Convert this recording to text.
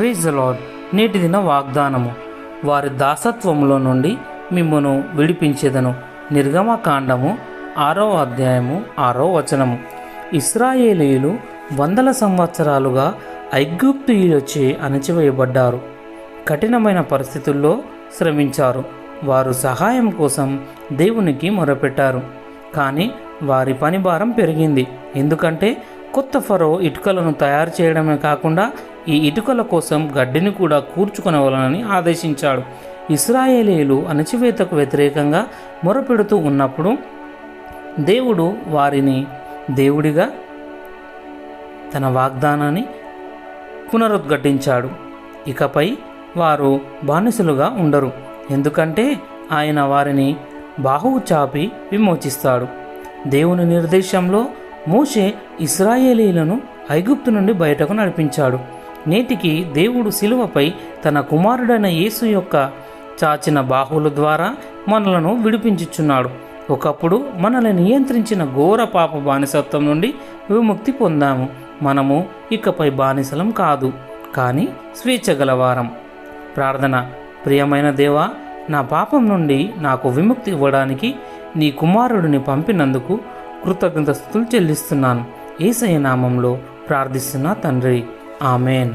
Praise lord. నేటి దిన వాగ్దానము. వారి దాసత్వములో నుండి మిమ్మను విడిపించేదను. నిర్గమకాండము ఆరో అధ్యాయము ఆరో వచనము. ఇస్రాయేలీలు వందల సంవత్సరాలుగా ఐగుప్తులొచ్చి అణచివేయబడ్డారు. కఠినమైన పరిస్థితుల్లో శ్రమించారు. వారు సహాయం కోసం దేవునికి మొరపెట్టారు. కానీ వారి పని భారం పెరిగింది. ఎందుకంటే కొత్త ఫరో ఇటుకలను తయారు చేయడమే కాకుండా ఈ ఇటుకల కోసం గడ్డిని కూడా కూర్చుకొనవలనని ఆదేశించాడు. ఇస్రాయేలీలు అణచివేతకు వ్యతిరేకంగా మొరపెడుతూ ఉన్నప్పుడు దేవుడు వారిని దేవుడిగా తన వాగ్దానాన్ని పునరుద్ఘటించాడు. ఇకపై వారు బానిసలుగా ఉండరు. ఎందుకంటే ఆయన వారిని బాహువు చాపి విమోచిస్తాడు. దేవుని నిర్దేశంలో మోషే ఇస్రాయేలీలను ఐగుప్తు నుండి బయటకు నడిపించాడు. నేటికి దేవుడు శిలువపై తన కుమారుడైన యేసు యొక్క చాచిన బాహువుల ద్వారా మనలను విడిపించుచున్నాడు. ఒకప్పుడు మనల్ని నియంత్రించిన ఘోర పాప బానిసత్వం నుండి విముక్తి పొందాము. మనము ఇకపై బానిసలం కాదు కానీ స్వేచ్ఛ గలవారం ప్రార్థన ప్రియమైన దేవా నా పాపం నుండి నాకు విముక్తి ఇవ్వడానికి నీ కుమారుడిని పంపినందుకు కృతజ్ఞతస్తులు చెల్లిస్తున్నాను. ఏసయ నామంలో ప్రార్థిస్తున్నా తండ్రి. ఆమెన్.